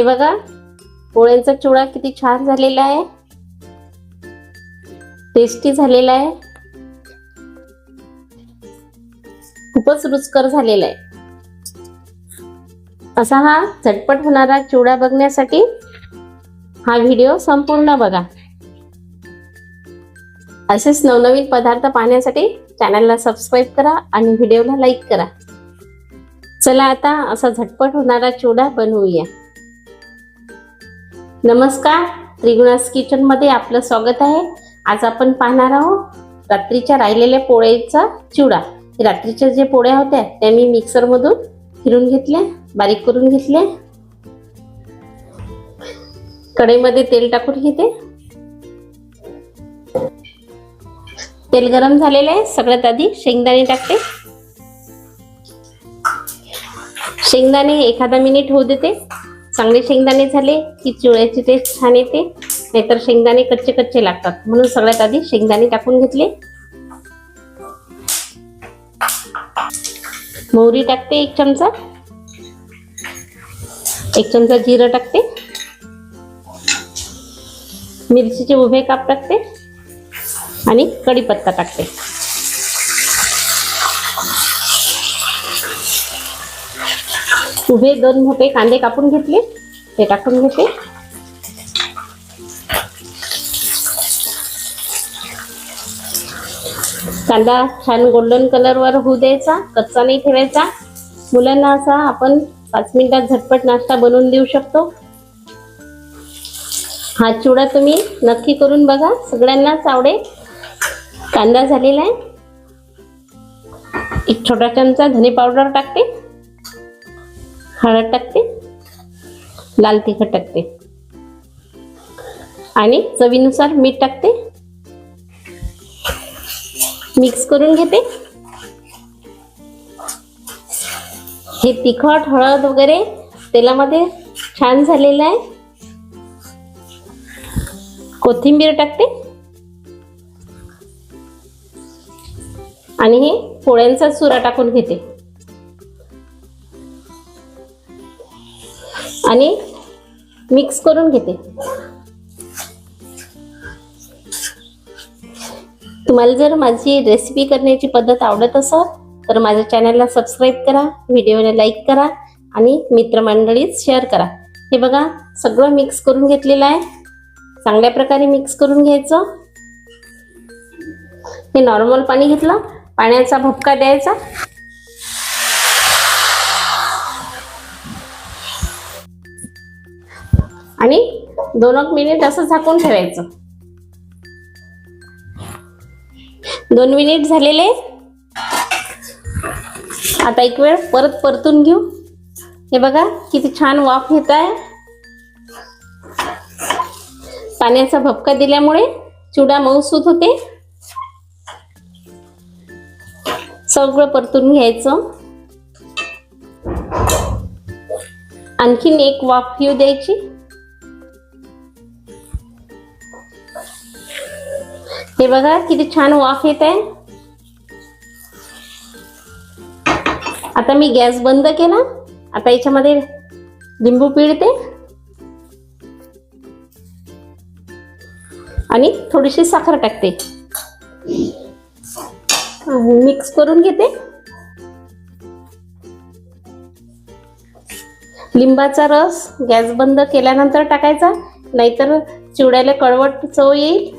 हे बघा पोळ्यांचा चिवडा किती छान झालेला आहे. टेस्टी झालेला आहे. खूपच रुचकर झालेला आहे. असा हा झटपट होणारा चिवडा बघण्यासाठी हा व्हिडिओ संपूर्ण बघा. असेच नवनवीन पदार्थ पाहण्यासाठी चॅनलला सबस्क्राईब करा आणि व्हिडिओला लाईक करा. चला आता असा झटपट होणारा चिवडा बनवूया. नमस्कार. त्रिगुणास किचनमध्ये आपलं स्वागत आहे. आज आपण पाहणार आहोत रात्रीच्या राहिलेल्या पोळ्याचा चिवडा. रात्रीच्या जे पोळ्या होत्या त्या मी मिक्सरमधून फिरून घेतल्या बारीक करून घेतल्या. कढईमध्ये तेल टाकून घेते. तेल गरम झालेलं आहे. सगळ्यात आधी शेंगदाणे टाकते. शेंगदाणे एखादा मिनिट होऊ देते. चांगले शेंगदाणे झाले की चिवळ्याची टेस्ट छान येते. नाहीतर शेंगदाणे कच्चे कच्चे लागतात. म्हणून सगळ्यात आधी शेंगदाणे टाकून घेतले. मोहरी टाकते एक चमचा. एक चमचा जिरं टाकते. मिरचीचे उभे काप टाकते. आणि कढीपत्ता टाकते. उभे दोन मोठे कांदे कापून घेतले. ते टाकून घेते. कांदा छान गोल्डन कलरवर होऊ द्यायचा कच्चा नाही ठेवायचा. मुलांना असा आपण पाच मिनिटात झटपट नाश्ता बनवून देऊ शकतो. हा चिवडा तुम्ही नक्की करून बघा. सगळ्यांनाच आवडेल. कांदा झालेला आहे. एक छोटा चमचा धने पावडर टाकते. हळद टाकते लाल तिखट टाकते. आणि चवीनुसार मीठ टाकते. मिक्स करून घेते. हे तिखट हळद वगैरे तेलामध्ये छान झालेलं आहे. कोथिंबीर टाकते. आणि हे पोळ्यांचा चुरा टाकून घेते. आणि मिक्स करून घेते. तुम्हाला जर माझी रेसिपी करण्याची पद्धत आवडत असेल तर माझ्या चॅनलला सबस्क्राईब करा व्हिडिओला लाईक करा आणि मित्रमंडळीत शेअर करा. हे बघा सगळं मिक्स करून घेतलेलं आहे. चांगल्या प्रकारे मिक्स करून घ्यायचं. हे नॉर्मल पाणी घेतलं. पाण्याचा भपका द्यायचा. आणि दोन एक मिनिट असं झाकून ठेवायचं. दोन मिनिट झालेले. आता एक वेळ परत परतून घेऊ. हे बघा किती छान वाफ येत आहे. पाण्याचा भपका दिल्यामुळे चिवडा मऊसूत होते. सगळं परतून घ्यायचं. आणखीन एक वाफ येऊ द्यायची. हे बघा किती छान वाफ येत आहे. आता मी गॅस बंद केला. आता याच्यामध्ये लिंबू पिळते. आणि थोडीशी साखर टाकते. मिक्स करून घेते. लिंबाचा रस गॅस बंद केल्यानंतर टाकायचा. नाहीतर चिवड्याला कळवट चव येईल.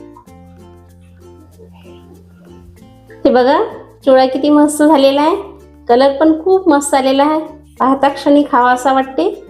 हे बघा चिवडा किती मस्त झालेला आहे. कलर पण खूप मस्त आलेला आहे. पाहता क्षणी खावा असा वाटते.